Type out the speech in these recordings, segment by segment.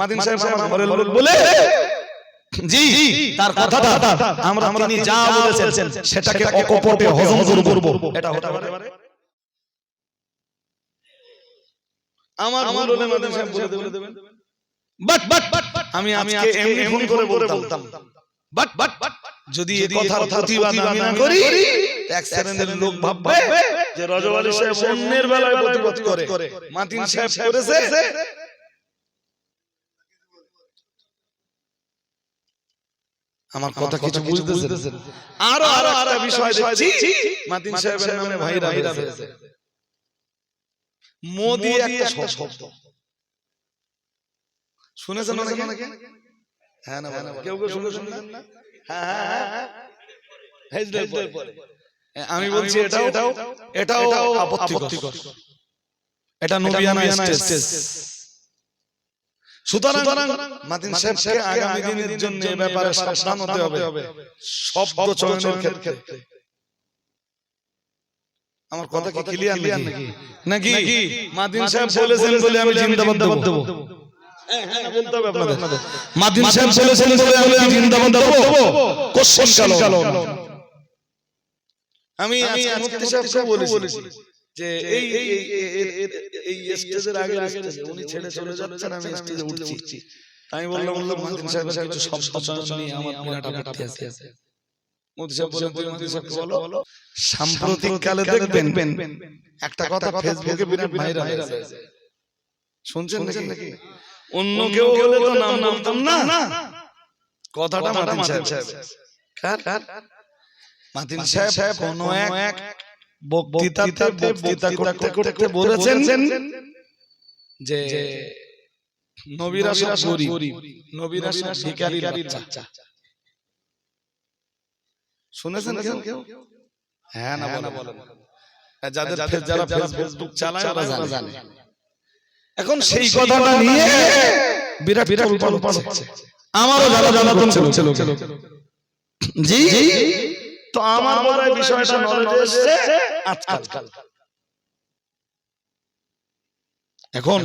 মাদিন সাহেব আমার ঘরের লোক বলে জি তার কথাটা আমরা তিনি যা বলেছেন সেটাকে অকপটে হজম করব। এটা হতে পারে? আমার ভুল হলে মাদিন সাহেব বলে দেবেন। বাট বাট আমি আজকে এমনি ফোন করে বলতাম। বাট বাট যদি এই কথার প্রতিবাদ আমি না করি এক শ্রেণির লোক ভাববে যে রজওয়ালি সাহেব অন্যের বেলায় প্রতিবাদ করে। মাতিন সাহেব করেছে? আমার কথা কিছু বুঝতেছেন? আরও আরও একটা বিষয় দেখছি। মাতিন সাহেবের নামে ভাইরা হয়েছে। মোদি একটা শব্দ। শুনেছেন অনেকে? হ্যাঁ না কেউ কেউ শুনে শুনলেন না? হ্যাঁ হ্যাঁ হ্যাঁ। আমি বলছি এটাও এটাও এটাও আপত্তিকর। এটা নবিয়ানা স্টেজ। সুতরাং মাতিন সাহেবকে আগামী দিনের জন্য এ ব্যাপারে সাবধান হতে হবে। শব্দ চয়নের ক্ষেত্রে। আমার কথা কি ক্লিয়ার নাকি? নাকি? মাদিন সাহেব বলেছেন বলে আমি জিন্দাবাদ দেব। বলতে হবে আপনাদের। মাদিন সাহেব বলেছেন বলে আমি জিন্দাবাদ দেব। কোশ্চেন কালো আমি মুফতি সাহেবকে বলেছি। যে এই এই স্টেজের আগে স্টেজে উনি ছেড়ে চলে যাচ্ছেন আমি স্টেজে উঠছি আমি বললাম বললাম মাদিন সাহেবের কিছু শব্দ চয়ন নিয়ে আমার বিরাট আপত্তি আছে মুফতি সাহেব বলেন মুফতি সাহেবকে বলো সাম্প্রতিক কালে দেখবেন একটা কথা ফেসবুকে বিরাট ভাইরাল হয়েছে শুনছেন নাকি অন্য কেউ হলে তো নাম বলতাম না কথাটা মাতিন সাহেব কার মাতিন সাহেব কোন এক বক্তৃতাতে বক্তৃতা করতে করতে বলেছেন যে নবীরা সব গরিব নবীরা সব ভিখারির বাচ্চা। শুনেছেন কেউ? হ্যাঁ না বলেন। যাদের যারা ফেসবুক চালায় ওরা জানে। এখন সেই কথাটা নিয়ে বিরাট বিরাট আমারও জানা জানাতন জি? তো আমার বড় বিষয়টা নলেজে এসেছে আজকাল। এখন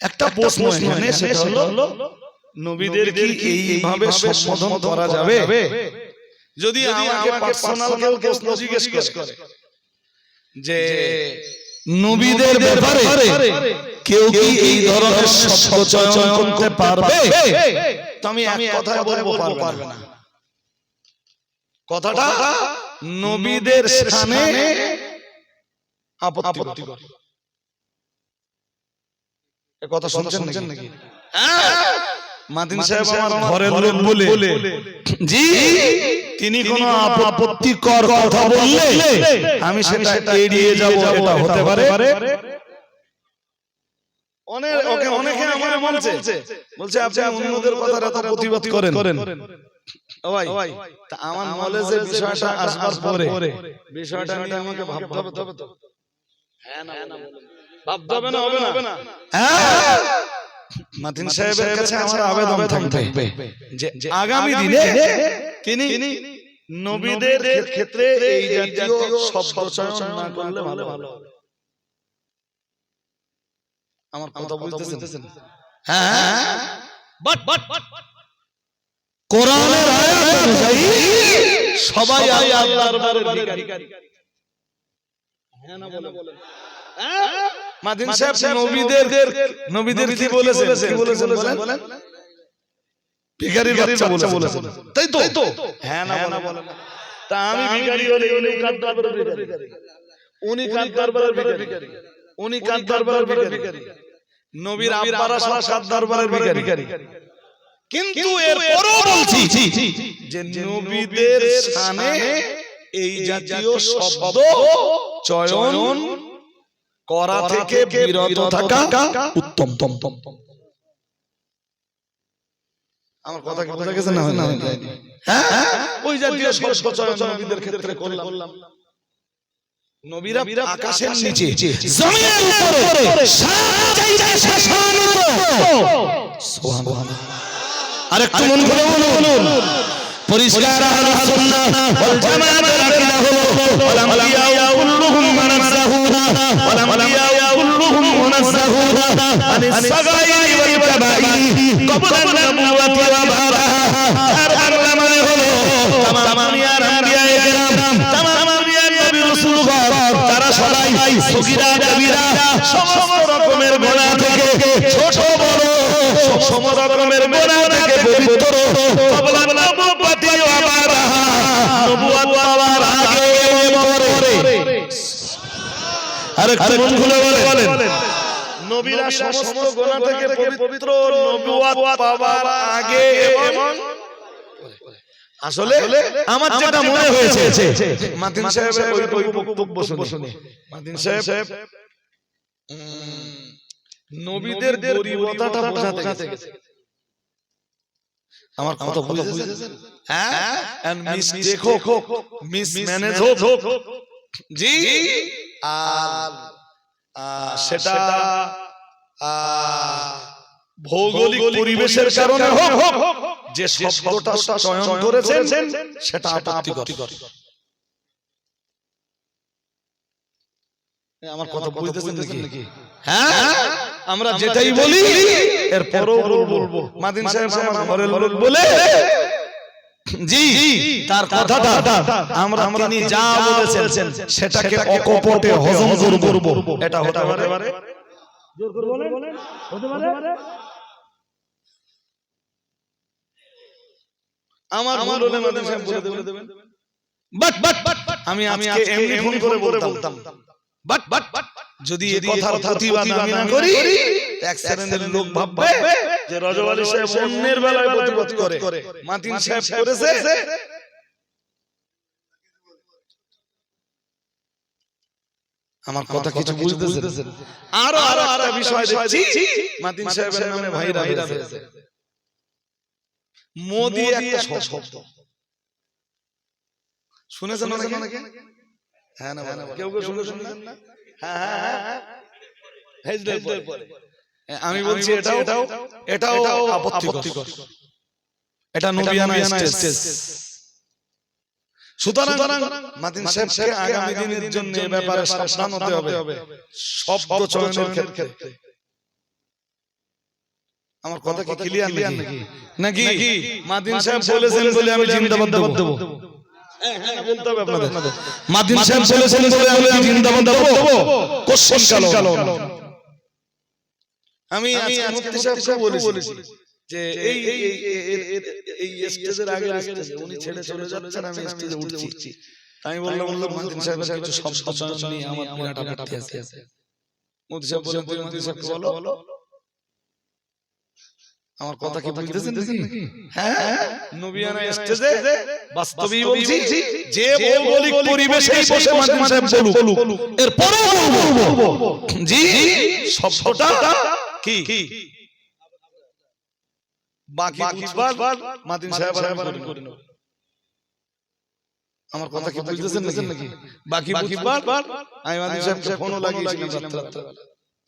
একটা প্রশ্ন এখানে সেটা হলো নবীদের কি এইভাবে সম্বোধন করা যাবে? যদি আমাকে পার্সোনাল কেউ প্রশ্ন জিজ্ঞেস করে যে নবীদের ব্যাপারে কেউ কি এই ধরনের শব্দ চয়ন করতে পারবে? তো আমি এক কথায় বলব পারবে না। কথাটা নবীদের সামনে আপত্তিকর এ কথা শুনছেন নাকি? মাদিন সাহেব আমার ঘরের লোক বলে। জি। তিনি কোন আপত্তিকর কথা বললে আমি সেটা এড়িয়ে যাব এটা হতে পারে। অনেক অনেকে আমার বলছে বলছে আপনি অন্যদের কথার এত প্রতিবাদ করেন। ও তা আমার নলেজে বিষয়টা আসবার পরে বিষয়টা নিয়ে আমাকে ভাবতে হবে তবে তো। হ্যাঁ না ভাবতে হবে না হবে না। হ্যাঁ। মাতিন সাহেবের কাছে আমার আবেদন থাকবে। যে আগামী দিনে তিনি নবীদের ক্ষেত্রে এই জাতীয় শব্দ চয়ন না করলে ভালো ভালো আমার কথা বুঝতেছেন? হ্যাঁ। বাট বাট কোরআনের আয়াত অনুযায়ী সবাই আল্লাহর দরবারে ভিখারি। হ্যাঁ না বলেন। মাদিন সাহেব নবীদের নবীদের কি বলেছেন? কি বলেছেন বলেন? ভিখারির বাচ্চা বলেছেন। তাই তো? হ্যাঁ না বলেন। তা আমি ভিখারি হলে উনি কার দরবারের ভিখারি। উনি কার দরবারের ভিখারি। উনি কার দরবারের ভিখারি। নবীর আব্বারা সব কার দরবারের ভিখারি। কিন্তু এরপরও বলছি যে নবীদের সামনে এই জাতীয় শব্দ চয়ন করা থেকে বিরত থাকা উত্তম। তম তম আমার কথা কি বোঝা গেছে না হ্যাঁ? ওই জাতীয় শব্দ চয়ন নবীদের ক্ষেত্রে করলাম। নবীরা আকাশের নিচে জমিনের উপরে সাজাইতে শাসানিত সুবহানাল্লাহ আরেকটু মন করে বলুন। পরিষ্কার আহলে সুন্নাহ ওয়াল জামাতের আকীদা হলো। ওয়াল আম্বিয়া কুল্লুহুম মুনাজ্জাহুনা ওয়াল আম্বিয়া কুল্লুহুম মুনাজ্জাহুনা আনিস সাগাইরি ওয়াল কবলান নবুওয়াতি ওয়া বারাহা আর বাংলা মানে হলো তামাম দুনিয়ার আম্বিয়ায়ে কেরাম। তামাম দুনিয়ার নবী রাসূলগণ তারা সবাই সগীরা, কবিরা, সমস্ত রকমের গুনাহ থেকে ছোট বড় সমস্ত রকমের থেকে পবিত্র কবলান নবুওয়াতি ওয়া বারাহা পাওয়ার আগে এবং পরে। আরেকটু মন খুলে বলেন। নবীরা সমস্ত গোনা থেকে পবিত্র নবুয়াত পাওয়ার আগে এবং আসলে আমার যেটা মনে হয়েছে মাদিন সাহেবের ওই বক্তব্য শুনে। মাদিন সাহেব নবীদের গরিবতাটা বোঝাতে গেছে। আমার কথা বুঝেছেন হ্যাঁ? এন্ড মিস্টেক হোক মিস ম্যানেজ হোক জি? আর সেটা ভৌগোলিক পরিবেশের কারণে হোক। যে শব্দটা চয়ন করেছেন সেটা আপত্তিকর। আমার কথা বুঝতেছেন নাকি? হ্যাঁ? আমরা যেটাই বলি এর বলব। মাদিন সাহেব আমার ঘরের লোক বলে। জি তার কথাটা আমরা তিনি যা বলেছেন সেটাকে অকপটে হজম করব। এটা হতে পারে? আমার ভুল হলে মাদিন সাহেব বলে দেবেন। বাট বাট আমি আজকে এমনি ফোন করে বলতাম। বাট বাট বাট যদি এই কথার প্রতিবাদ আমি না করি এক শ্রেণির লোক ভাববে যে রজব আলী সাহেব অন্যের বেলায় প্রতিবাদ করে। মাতিন সাহেব করেছে। আমার কথা কিছু বুঝতেছেন? আরও আরও একটা বিষয় দেখছি। মাতিন সাহেবের নামে ভাইরা হয়েছে। মোদি একটা শব্দ। শুনেছেন অনেকে? হ্যাঁ না বলেন। কেউ কেউ শুনেছেন না? হ্যাঁ হ্যাঁ পরে। আমি বলছি এটাও এটাও এটাও আপত্তিকর। এটা নবিয়ানা স্টেজ। সুতরাং মাতিন সাহেবকে আগামী দিনের জন্য এ ব্যাপারে সাবধান হতে হবে। শব্দ চয়নের ক্ষেত্রে। আমার কথা কি ক্লিয়ার নাকি? নাকি? মাদিন সাহেব বলেছেন বলে আমি জিন্দাবাদ দেবো। মাদিন সাহেব বলেছেন বলে আমি জিন্দাবাদ দেবো। কোশ্চেন কালো আমি মুফতি সাহেবকে বলেছি। যে এই এই এই- এই- এই- এই স্টেজের আগে উনি ছেড়ে চলে যাচ্ছেন আমি স্টেজে উঠছি। আমি বললাম বললাম মাদিন কিছু শব্দ চয়ন নিয়ে আমার বিরাট আপত্তি আছে। মুফতি সাহেব বলেন তুমি সাহেবকে বলো। আমার কথা কি বুঝতেছেন নাকি? হ্যাঁ নবিয়ানা স্টেজে বাস্তবেই বলছি যে ভৌগোলিক পরিবেশেই বসে মাদিন সাহেব বলুক এরপরও বলব। জি শব্দটা কি? বাকি বুঝবার মাদিন সাহেব করে নেব। আমার কথা কি বুঝতেছেন নাকি? বাকি বুঝবার? আমি মাদিন সাহেবকে ফোনও লাগিয়েছিলাম রাত্রে।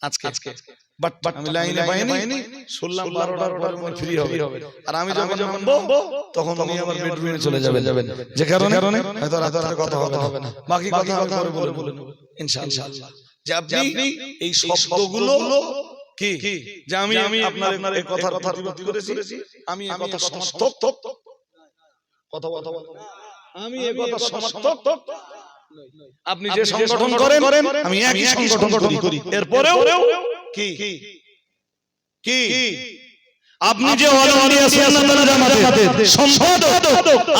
আজকে। আজকে। বাট বাট আমি লাইনে পাইনি শুনলাম বারোটার পর উনি ফ্রি হবে। আর আমি যখন নামবো তখন উনি আমার বেডরুমে চলে যাবেন। যাবেন। যে কারণে? হয়তো রাতে কথা হবে না। বাকি কথা আমি পরে বলে বলে ইনশাআল্লাহ। যে আপনি এই শব্দগুলো কি? যে আমি আমি আপনার আপনার এই কথার প্রতিবাদ করেছি আমি এই কথা সমর্থক কথা কথা বলো। আমি এই কথা সমর্থক আপনি যে সংগঠন করেন আমি একই সংগঠন করি। এরপরেও কি? কি? আপনি যে সম্পাদক।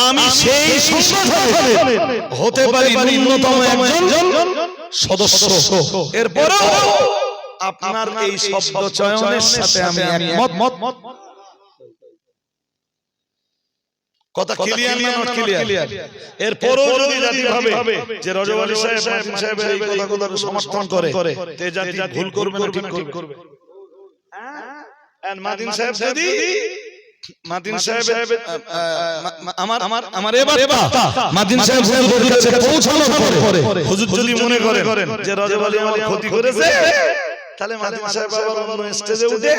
আমি সেই সংগঠনের হতে পারি ন্যূনতম একজন সদস্য। এরপরেও আপনার এই শব্দ চয়নের সাথে আমি একমত। কথা ক্লিয়ার না নট ক্লিয়ার এরপরও যদি জাতি ভাবে যে রজব আলী সাহেব মাসিম সাহেবের এই কথাগুলো সমর্থন করে। তে জাতি ভুল করবে না ঠিক করবে। And মাদিন সাহেব যদি মাদিন সাহেব আমার আমার আমার এবার মাদিন সাহেব হুজুরের কাছে পৌঁছানোর পরে। হুজুর যদি মনে করেন যে রজব আলী আমার ক্ষতি করেছে তাহলে মাদিন সাহেব আবার অন্য স্টেজে উঠে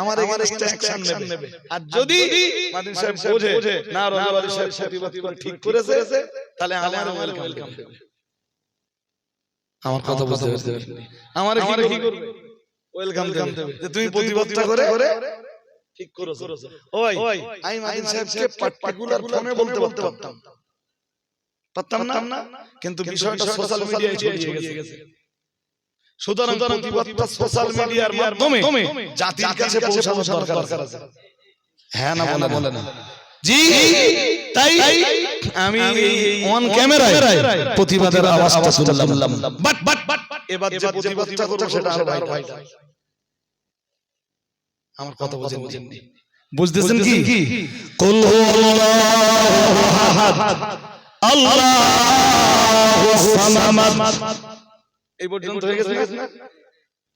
আমার এখানে অ্যাকশন নেবে। আর যদি মাদিন সাহেব বোঝে না সাহেব প্রতিবাদ করে ঠিক করেছে তাহলে আমার ওয়েলকাম দেবে। আমার কথা বুঝতে পারতে আমার কি করবে? ওয়েলকাম দেবে। যে তুমি প্রতিবাদটা করে ঠিক করেছে। ওই আমি মাদিন সাহেবকে পার্টিকুলার ফোনে বলতে পারতাম। পারতাম। না? কিন্তু বিষয়টা সোশ্যাল মিডিয়ায় ছড়িয়ে গেছে। সুতরাং প্রতিবাদটা সোশ্যাল মিডিয়ার মাধ্যমে জাতির কাছে পৌঁছানোর দরকার আছে। হ্যাঁ না বলে বলে না। জি তাই আমি অন ক্যামেরায় প্রতিবাদের আওয়াজটা শুনলাম। বাট বাট বাট এবার যে প্রতিবাদটা করব সেটা আরও ভাই আমার কথা বুঝেননি। বুঝতেছেন কি? কুল আহাদ। আল্লাহুস সামাদ। এই পর্যন্ত হয়ে গেছে? না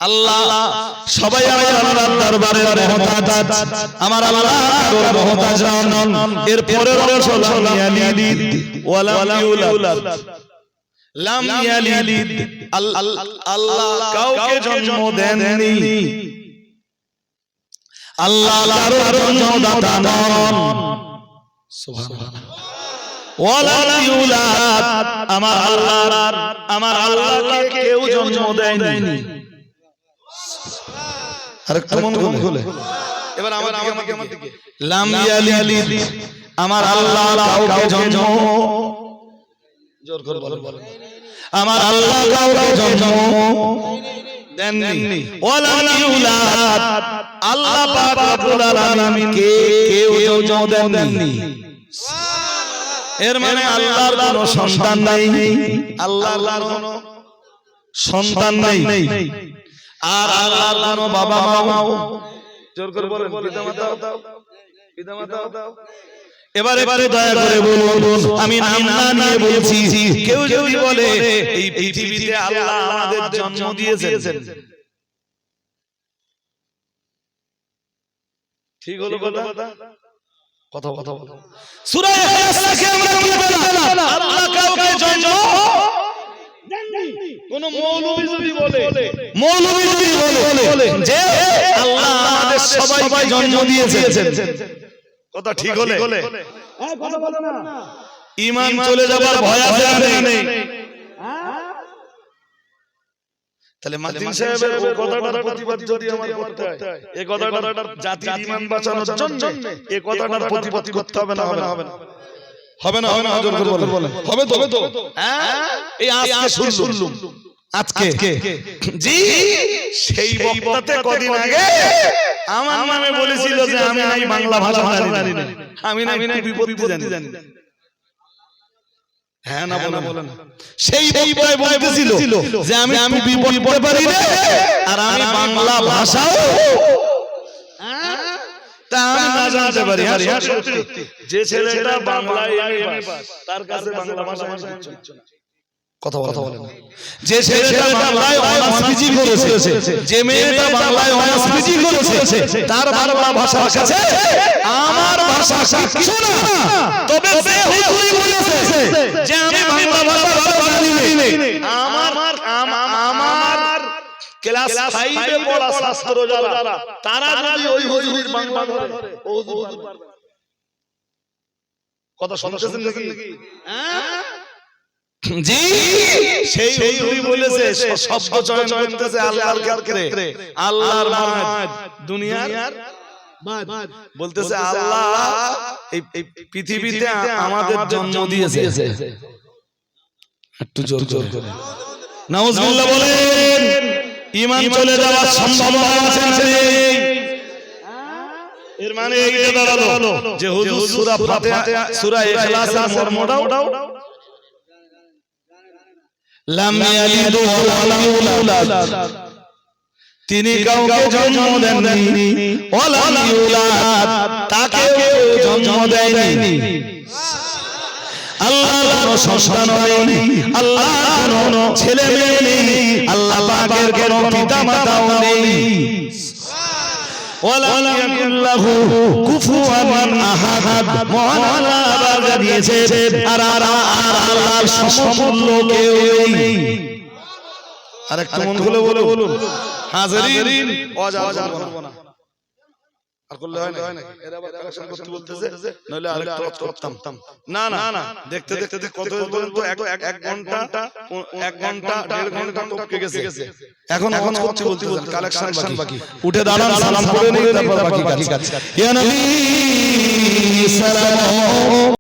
আল্লাহ সবাই আমার দরবারে মহতাজ আমার আল্লাহ মহতাজ এর পরের লাম ইয়ালিদ। আল্লাহ কাউকে জন্ম দেননি। আল্লাহ জন্মদাতা নন। সুবহানাল্লাহ। আমার আল্লাহ আমার আল্লাহকে কেউ জন্ম দেয়নি। আর কেমন খুলে। এবার আমার লাম ইয়ালিদ আল্লাহ কাউকে জন্ম জোর করে বলেন। বলেন আমার আল্লাহ কাউকে জন্ম দেননি। ওয়ালাম ইউলাদ আল্লাহ পাক রব্বুল আলামিন কে কেউ জন্ম দেননি। এর মানে আল্লাহর কোনো সন্তান নাই। আল্লাহর কোনো সন্তান নাই। আর আল্লাহর কোনো বাবা মাও জোর করে বলেন পিতা মাতা পিতা মাতা এবার এবারে দয়া করে বলুন আমি নাম না নিয়ে বলছি কেউ যদি বলে এই পৃথিবীতে আল্লাহ আমাদের জন্ম দিয়েছেন। ঠিক হলো কথা? কথা কথা সূরা ইখলাস থেকে আমরা কি পেলাম আল্লাহ কাউকে জন্ম কোন মৌলবী যদি বলে মৌলবী যদি বলে যে আল্লাহ আমাদের সবাই জন্ম দিয়েছেন। কথা ঠিক হলে? ঈমান চলে যাবার ভয় আছে না নেই তাহলে মাদ্দিন সাহেবের কথাটার প্রতিবাদ যদি আমার করতে হয় এই কথাটার জাতির ঈমান বাঁচানোর জন্য এই কথাটার প্রতিবাদ করতে হবে না হবে না হবে না। হবে না। হবে না জোর করে বলেন। হবে তো? হবে তো? হ্যাঁ? এই আজকে শুনলুম। আজকে? জি? সেই বক্তাতে কদিন আগে আমার নামে বলেছিল যে আমি নাই বাংলা ভাষা জানি না। আমি নাই বিপত্তি জানি। হ্যাঁ না বলে বলেন। সেই বক্তায় বলতেছিল যে আমি আমি বিপদ পড়তে পারি না আর আমি বাংলা ভাষাও। তা আমি না জানতে পারি। হ্যাঁ, হ্যাঁ, সত্যি। সত্যি। যে ছেলেটা বাংলায় এমএ পাস তার কাছে বাংলা ভাষা আমি না। কথা কথা বলে না। যে ছেলেটা বাংলায় অনার্স পিজি করেছে যে মেয়েটা বাংলায় অনার্স পিজি করেছে তার বাংলা ভাষার কাছে আমার ভাষা কিচ্ছু না। তবে সে হুজুরি বলেছে যে আমি বাংলা ভাষা ভালো জানি না। আমার আমার ক্লাস ফাইভে পড়া ছাত্র যারা তারা যদি ওই হুজুরির বাংলা ধরে ও হুজুর কথা শুনতেছেন নাকি? জি সেই হুজুরি বলেছে শব্দ চয়ন করতেছে আল্লাহর ক্ষেত্রে। আল্লাহর মাদ দুনিয়ার বলতেছে আল্লাহ এই এই পৃথিবীতে আমাদের জন্ম দিয়েছে। একটু জোর জোর করে। নাউজুবিল্লাহ বলেন ঈমান চলে যাওয়ার সম্ভাবনা আছে না এর মানে এইটা দাঁড়াল। যে হুজুর সূরা ফাতিহা সূরা ইখলাসের মর্মটাও লাম ইয়ালিদ ওয়া লাম ইউলাদ তিনি কাউকে জন্ম দেননি। ওয়া লাম তাকে জন্ম দেয়নি। আল্লাহ কোনো সন্তান নেই আল্লাহ কোনো ছেলে মেয়ে নেই। আল্লাহ পাকের কোনো পিতা মাতাও নেই। আর আর আর আল্লাহর সমতুল্য কেউ নেই। আর একটু মন খুলে বলে বলুন। হাজারিন অজা অজা না আর করলে হয় না? এরা আবার কালেকশন করতে বলতেছে। নইলে আরেকটা ওয়াজ করতাম। না না। না দেখতে দেখতে দেখতে কত পর্যন্ত এক এক এক ঘণ্টা এক ঘণ্টা দেড় ঘণ্টা টপকে গেছে। এখন এখন হচ্ছে বলতে বলতে কালেকশন বাকি। উঠে দাঁড়ান সালাম করে নিয়ে তারপর বাকি কাজ। ইয়া নবী সালাম।